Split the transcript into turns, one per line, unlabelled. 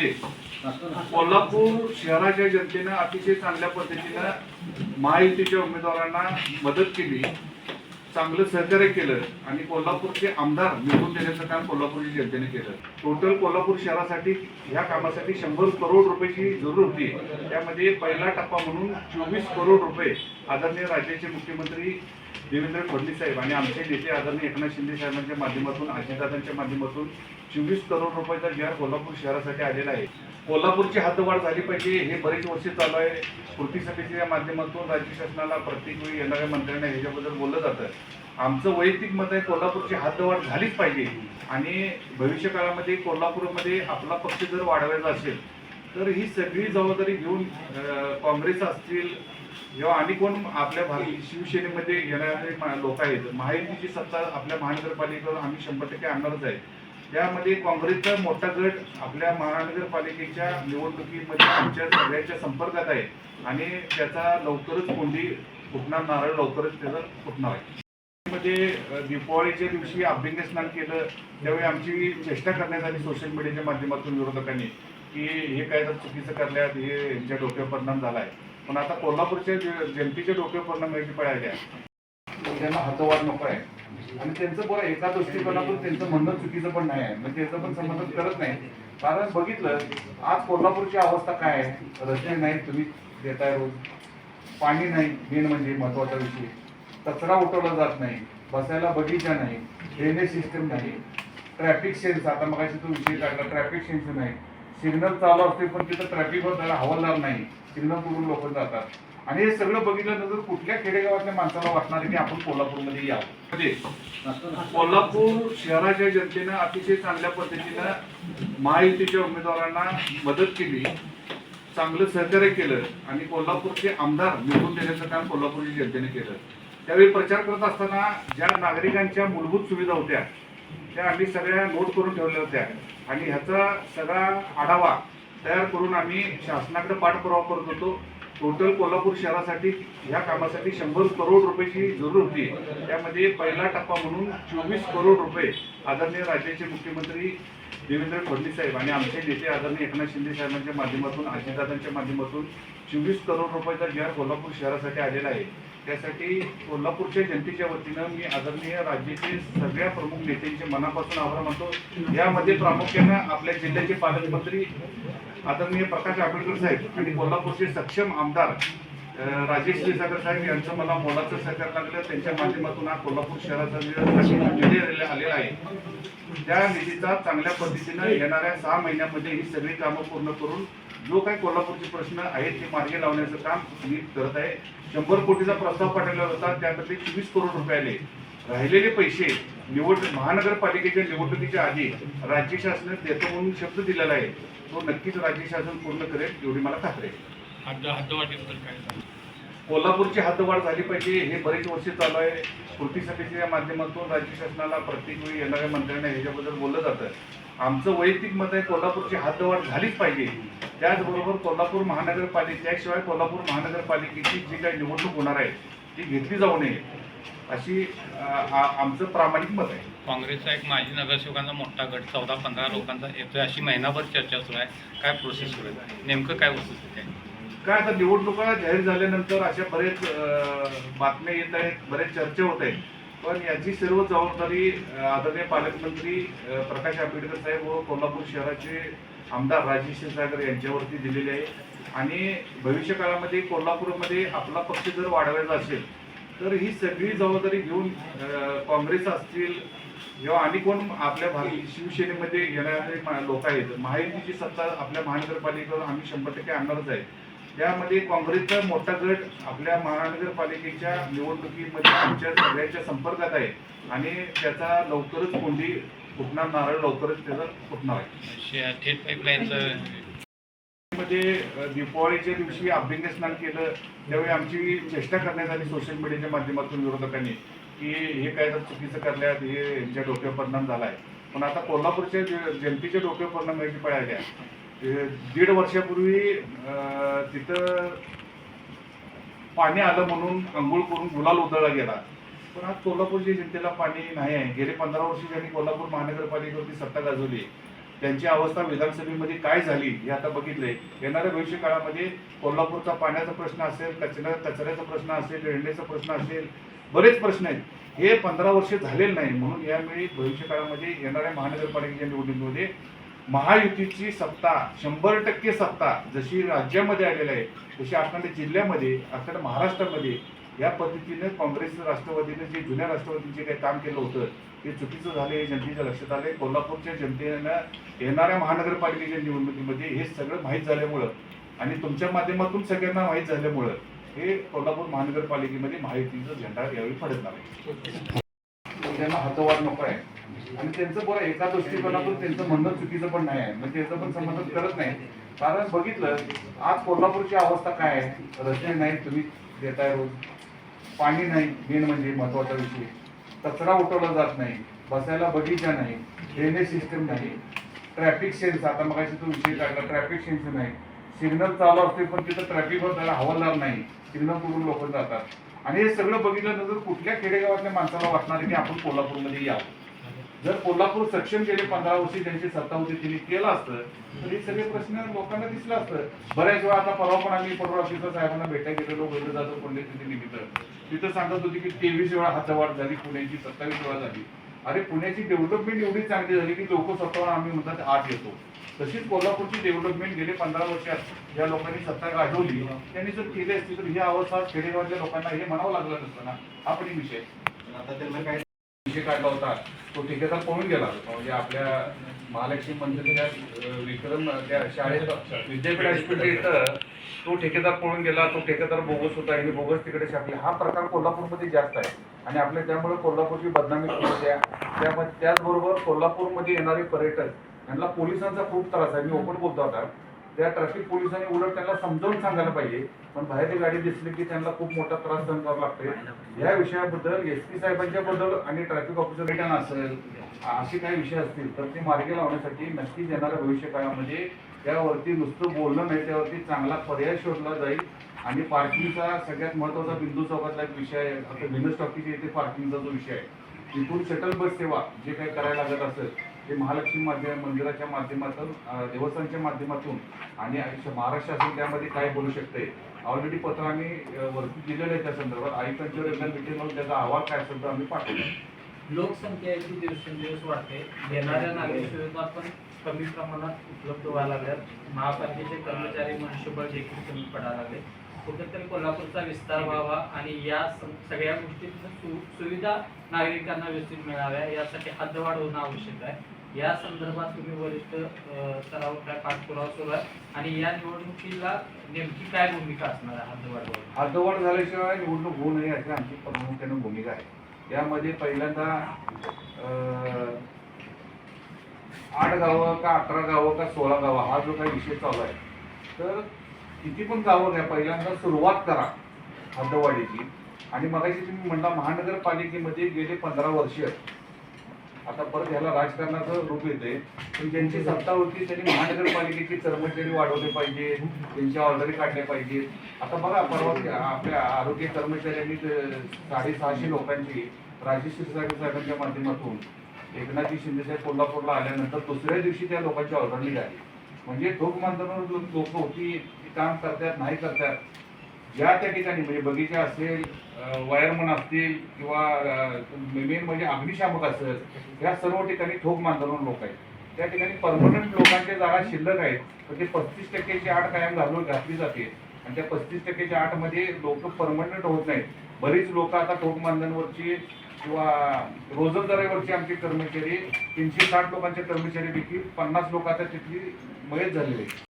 मध्ये कोल्हापूर शहराच्या जनतेनं अतिशय चांगल्या पद्धतीनं महायुतीच्या उमेदवारांना मदत केली चांगलं सहकार्य केलं आणि कोल्हापूरचे आमदार निवडून देण्याचं काम कोल्हापूरच्या जनतेने केलं. टोटल कोल्हापूर शहरासाठी ह्या कामासाठी शंभर करोड रुपयाची जरूर होती. त्यामध्ये पहिला टप्पा म्हणून चोवीस करोड रुपये आदरणीय राज्याचे मुख्यमंत्री देवेंद्र फडणवीस साहेब आणि आमचे नेते आदरणीय एकनाथ शिंदे साहेबांच्या माध्यमातून अजितदादांच्या माध्यमातून चोवीस करोड रुपयाचा जी कोल्हापूर शहरासाठी आलेला आहे. कोल्हापूरची हातवाढ झाली पाहिजे हे बरेच वर्ष चालू आहे. कृती समितीच्या माध्यमातून राज्य शासनाला प्रत्येक वेळी येणाऱ्या मंत्र्यांना ह्याच्याबद्दल बोललं जातं. आमचं वैयक्तिक मत आहे कोल्हापूरची हातवाढ झालीच पाहिजे. आणि भविष्य काळामध्ये कोल्हापूरमध्ये आपला पक्ष जर वाढवायचा असेल तर ही सगळी जबाबदारी घेऊन काँग्रेस असतील जेव्हा आणि कोण आपल्या भारतीय शिवसेनेमध्ये येणारे लोक आहेत महायुतीची सत्ता आपल्या महानगरपालिकेवर आम्ही शंभर टक्के आणणारच आहे. त्यामध्ये काँग्रेसचा मोठा गट आपल्या महानगरपालिकेच्या निवडणुकीमध्ये आमच्या सगळ्यांच्या संपर्कात आहे आणि त्याचा लवकरच कोंडी फुटणार नारळ लवकरच त्याचा फुटणार आहे. मध्ये दीपावळीच्या दिवशी अभ्यंग स्नान केलं त्यावेळी आमची चेष्टा करण्यात आली सोशल मीडियाच्या माध्यमातून विरोधकांनी की हे काय तर चुकीचं करल्यात हे यांच्या डोक्यावर परिणाम झालाय. पण आता कोल्हापूरच्या जनतेचे डोके पूर्ण माहिती पळाले त्यांना हातवाद नको आहे. आणि त्यांचं बरं एका दृष्टिकोनातून त्यांचं म्हणणं चुकीचं पण नाही आहे. म्हणजे त्याचं पण समर्थन करत नाही. कारण बघितलं आज कोल्हापूरची अवस्था काय आहे? रस्ते नाही तुम्ही देताय रोज. पाणी नाही मेन म्हणजे महत्त्वाचा विषय. कचरा उठवला जात नाही. बसायला बगीचा नाही. ड्रेनेज सिस्टम नाही. ट्रॅफिक सेन्स आता मग तो विषय काढला ट्रॅफिक सेन्स नाही. सिग्नल चालू असते पण तिथं ट्रॅफिक त्याला हवालदार नाही. सिग्नल करून लोक जातात? आणि हे सगळं बघितल्यानंतर कुठल्या खेडेगावातल्या माणसाला वाटणार आहे की आपण कोल्हापूरमध्ये यावं? म्हणजे कोल्हापूर शहराच्या जनतेनं अतिशय चांगल्या पद्धतीनं महायुतीच्या उमेदवारांना मदत केली चांगलं सहकार्य केलं आणि कोल्हापूरचे आमदार निवडून देण्याचं काम कोल्हापूरच्या जनतेने केलं. त्यावेळी प्रचार करत असताना ज्या नागरिकांच्या मूलभूत सुविधा होत्या त्या आम्ही सगळ्या नोट करून ठेवल्या होत्या. आणि ह्याचा सगळा आढावा तयार करून आम्ही शासनाकडे पाठपुरावा करत होतो. टोटल कोल्हापूर शहरासाठी ह्या कामासाठी शंभर करोड रुपयाची जरूर होती. त्यामध्ये पहिला टप्पा म्हणून चोवीस करोड रुपये आदरणीय राज्याचे मुख्यमंत्री देवेंद्र फडणवीस साहेब आणि आमचे नेते आदरणीय एकनाथ शिंदे साहेबांच्या माध्यमातून अजितदादांच्या माध्यमातून चोवीस करोड रुपयाचा जी कोल्हापूर शहरासाठी आलेला आहे. त्यासाठी कोल्हापूरच्या जनतेच्या वतीनं मी आदरणीय राज्याचे सगळ्या प्रमुख नेत्यांचे मनापासून आभार मानतो. यामध्ये प्रामुख्यानं आपल्या जिल्ह्याचे पालकमंत्री आदरणीय प्रकाश आंबेडकर साहेब आणि कोल्हापूरचे सक्षम आमदार राजेश क्षीरसागर साहेब यांचं मला मोलाचं सहकार लागलं. त्यांच्या माध्यमातून हा कोल्हापूर शहराचा निधी निधी आलेला आहे. त्या निधीचा चांगल्या पद्धतीनं येणाऱ्या सहा महिन्यामध्ये ही सगळी कामं पूर्ण करून जो काही कोल्हापूरचे प्रश्न आहेत ते मार्गी लावण्याचं काम मी करत आहे. शंभर कोटीचा प्रस्ताव पाठवला होता. त्यामध्ये चोवीस करोड रुपये आले राहिलेले पैसे निवड महानगरपालिकेच्या निवडणुकीच्या आधी राज्य शासनाने देतो म्हणून शब्द दिलेला आहे. तो नक्कीच राज्य शासन पूर्ण करेल एवढी मला खात्री आहे.
हद्द हद्दवाढीबद्दल काय?
कोल्हापूरची हद्दवाढ झाली पाहिजे हे बरेच वर्ष चालू आहे. कृती समितीच्या माध्यमातून राज्य शासनाला प्रत्येक वेळी येणाऱ्या मंत्र्यांना ह्याच्याबद्दल बोललं जातं. आमचं वैयक्तिक मत आहे कोल्हापूरची हद्दवाढ झालीच पाहिजे. त्याचबरोबर कोल्हापूर महानगरपालिके त्याशिवाय कोल्हापूर महानगरपालिकेची जी काही निवडणूक होणार आहे ती घेतली जाऊ नये. अशी आमचं प्रामाणिक मत आहे.
काँग्रेसचा एक माजी नगरसेवकांचा मोठा गट चौदा पंधरा लोकांचा येतोय अशी महिनाभर चर्चा सुरू आहे. काय प्रोसेस सुरू आहे? नेमकं काय वस्तुस्थिती आहे?
काय आता निवडणुका जाहीर झाल्यानंतर अशा बरेच बातम्या येत आहेत बरेच चर्चा होत आहेत. पण याची सर्व जबाबदारी आदरणीय पालकमंत्री प्रकाश आंबेडकर साहेब व कोल्हापूर शहराचे आमदार राजेश क्षीरसागर यांच्यावरती दिलेली आहे. आणि भविष्य काळामध्ये कोल्हापूरमध्ये आपला पक्ष जर वाढवायचा असेल तर ही सगळी जबाबदारी घेऊन काँग्रेस असतील किंवा आणि कोण आपल्या भारतीय शिवसेनेमध्ये येणारे लोक आहेत महायुतीची सत्ता आपल्या महानगरपालिकेवर आम्ही शंभर टक्के आणणारच आहे. त्यामध्ये काँग्रेसचा मोठा गट आपल्या महानगरपालिकेच्या निवडणुकीमध्ये आमच्या सगळ्यांच्या संपर्कात आहे. आणि त्याचा लवकरच कोंडी फुटणार नारळ लवकरच त्याचा फुटणार आहे.
शे- थेट पाईपलाईनचं
मध्ये अ, दीपावलीच्या दिवशी अभ्यंग स्नान केलं त्यावेळी आमची चेष्टा करण्यात आली सोशल मीडियाच्या माध्यमातून विरोधकांनी की हे काय तर चुकीचं करल्यात हे यांच्या डोक्यावर परिणाम झालाय. पण आता कोल्हापूरच्या जनतेच्या डोक्यावर परिणाम व्हायची पळ आल्या अ, दीड वर्षापूर्वी तिथं पाणी आलं म्हणून आंघोळ करून गुलाल उधळला गेला. पण आज कोल्हापूरच्या जनतेला पाणी नाही आहे. गेले पंधरा वर्ष ज्यांनी कोल्हापूर महानगरपालिकेवरती सत्ता गाजवली त्यांची अवस्था विधानसभेमध्ये काय झाली हे आता बघितले येणाऱ्या भविष्य काळामध्ये कोल्हापूरचा पाण्याचा प्रश्न असेल कचरा कचऱ्याचा प्रश्न असेल रेल्वेचा प्रश्न असेल बरेच प्रश्न आहेत. हे पंधरा वर्ष झालेले नाही म्हणून यावेळी भविष्य काळामध्ये येणाऱ्या महानगरपालिकेच्या निवडणुकीमध्ये महायुतीची सत्ता शंभर टक्के सत्ता जशी राज्यामध्ये आलेली आहे तशी असणाऱ्या जिल्ह्यामध्ये असणाऱ्या महाराष्ट्रामध्ये या पद्धतीने काँग्रेस राष्ट्रवादीने जे जुन्या राष्ट्रवादीचे काही काम केलं होतं ते चुकीचं झालं हे जनतेच्या लक्षात आले कोल्हापूरच्या जनतेनं येणाऱ्या महानगरपालिकेच्या निवडणुकीमध्ये हे सगळं माहीत झाल्यामुळं आणि तुमच्या माध्यमातून सगळ्यांना माहीत झाल्यामुळं हे कोल्हापूर महानगरपालिकेमध्ये महायुतीचा झेंडा यावेळी फडकणार आहे. त्यांना हातवाद नको आहे. आणि त्यांचं बरं एका दृष्टिकोनातून त्यांचं म्हणणं चुकीचं पण नाही आहे. म्हणजे त्याचं पण समर्थन करत नाही. कारण बघितलं आज कोल्हापूरची अवस्था काय आहे? रस्ते नाही तुम्ही देताय रोज. पाणी नाही मेन म्हणजे महत्त्वाचा विषय. कचरा उठवला जात नाही. बसायला बगीचा नाही. ड्रेनेज सिस्टम नाही. ट्रॅफिक सेन्स आता मग तो विषय काढला ट्रॅफिक सेन्स नाही. सिग्नल चालू असते पण तिथं ट्रॅफिकवर त्याला हवालदार नाही. सिग्नल करून लोक जातात. आणि हे सगळं बघितल्यानंतर कुठल्या खेडेगावातल्या माणसाला वाटणार आहे की आपण कोल्हापूरमध्ये यावं? जर कोल्हापूर सक्षम गेले पंधरा वर्षी त्यांची सत्ता होती त्यांनी केलं असतं तर हे सगळे प्रश्न लोकांना दिसलं असतं बऱ्याच वेळा आता परवा पण आम्ही परवा ऑफिसर साहेबांना भेटा गेलेलो बोललं जातो पंडित निमित्त. तिथं सांगत होती की तेवीस वेळा हातवाढ झाली पुण्याची सत्तावीस वेळा झाली. अरे पुण्याची डेव्हलपमेंट एवढी चांगली झाली की लोक स्वतःवर आम्ही म्हणतात आत येतो. तशीच कोल्हापूरची डेव्हलपमेंट गेले पंधरा वर्षात ज्या लोकांनी सत्ता गाजवली त्यांनी जर केली असती तर ही अवस्था खेडेगावातल्या लोकांना हे म्हणावं लागलं नसतं ना. हा पण विषय. आता त्यांना काय विषय काढला होता तो ठेकेदार पळून गेला म्हणजे आपल्या महालक्ष्मी मंदिराच्या विक्रम त्या शाळेत विद्यापीठ हायस्कूल इथं तो ठेकेदार पळून गेला तो ठेकेदार बोगस होता आणि बोगस तिकडे छापले. हा प्रकार कोल्हापूरमध्ये जास्त आहे. आणि आपल्या त्यामुळे कोल्हापूरची बदनामी खूप होते त्यामध्ये त्याचबरोबर कोल्हापूरमध्ये येणारे पर्यटक यांना पोलिसांचा खूप त्रास आहे. मी ओपन बोलतो आता. त्या ट्रॅफिक पोलिसांनी उलट त्यांना समजावून सांगायला पाहिजे. पण बाहेरची गाडी दिसली की त्यांना खूप मोठा त्रास सहन करावा लागतोय. या विषयाबद्दल एस पी साहेबांच्या बद्दल आणि ट्रॅफिक ऑफिसर रिटर्न असेल असे काही विषय असतील तर ते मार्गी लावण्यासाठी नक्कीच येणाऱ्या भविष्य काळामध्ये त्यावरती नुसतं बोलणं नाही त्यावरती चांगला पर्याय शोधला जाईल. आणि पार्किंगचा सगळ्यात महत्त्वाचा बिंदू चौकातला एक विषय आहे. आता विनस टॉकीच्या इथे पार्किंगचा जो विषय आहे तिथून शटल बस सेवा जे काही करायला लागत असेल ते महालक्ष्मी माध्यम मंदिराच्या माध्यमातून देवस्थानच्या माध्यमातून आणि महाराष्ट्र शासन त्यामध्ये काय बोलू शकते? ऑलरेडी पत्र आम्ही वरती दिलेलं आहे त्या संदर्भात. आयुक्तांच्या एकदा मिटिंग लावून त्याचा अहवाल काय असेल तर आम्ही पाठवतो
लोकसंख्येची दिवसेंदिवस वाढते. येणाऱ्या नागरिक सुविधा पण कमी प्रमाणात उपलब्ध व्हायला लागल्यात. महापालिकेचे कर्मचारी मनुष्यबळ देखील कमी पडायला लागले. कुठेतरी कोल्हापूरचा विस्तार व्हावा आणि या सगळ्या गोष्टी सु सुविधा नागरिकांना व्यवस्थित मिळाव्या यासाठी हद्दवाढ होणं आवश्यक आहे. या संदर्भात तुम्ही वरिष्ठ स्तरावर काय पाठपुरावा सुरू आहे आणि या निवडणुकीला नेमकी काय भूमिका असणार आहे हद्दवाढ
हद्दवाढ झाल्याशिवाय निवडणूक होऊ नये अशी आमची प्रामुख्याने भूमिका आहे. यामध्ये पहिल्यांदा आठ गावं का अकरा गावं का सोळा गावं हा जो काही विषय चालू आहे तर किती पण गावं घ्या पहिल्यांदा सुरुवात करा हद्दवाढीची. आणि मगाशी तुम्ही म्हणला महानगरपालिकेमध्ये गेले पंधरा वर्ष. आता परत ह्याला राजकारणाचं रूप येते पण ज्यांची सत्ता होती त्यांनी महानगरपालिकेची कर्मचारी वाढवले पाहिजे त्यांच्या ऑर्डरी काढल्या पाहिजेत. आता बघा परवा आपल्या आरोग्य कर्मचाऱ्यांनी ते साडेसहाशे लोकांची राजेश क्षीरसागर साहेबांच्या माध्यमातून एकनाथजी शिंदे साहेब कोल्हापूरला आल्यानंतर दुसऱ्या दिवशी त्या लोकांची ऑर्डर निघाली. म्हणजे ठोक मानधनावर लोक होती काम करतात नाही करतात. ज्या त्या ठिकाणी म्हणजे बगीचा असेल वायरमन असतील किंवा मेन म्हणजे अग्निशामक असेल या सर्व ठिकाणी ठोक मानधनावर लोक आहेत. त्या ठिकाणी परमनंट लोकांच्या जागा शिल्लक आहेत तर ते पस्तीस टक्क्याची आठ कायम घालून घातली जाते. आणि त्या पस्तीस टक्क्याच्या आठमध्ये लोक परमनंट होत नाहीत. बरीच लोक आता ठोक मानधनवरची किंवा रोजंदारीवरची आमचे कर्मचारी तीनशे साठ लोकांचे कर्मचारी देखील पन्नास लोक आता तिथली मयत झालेले आहे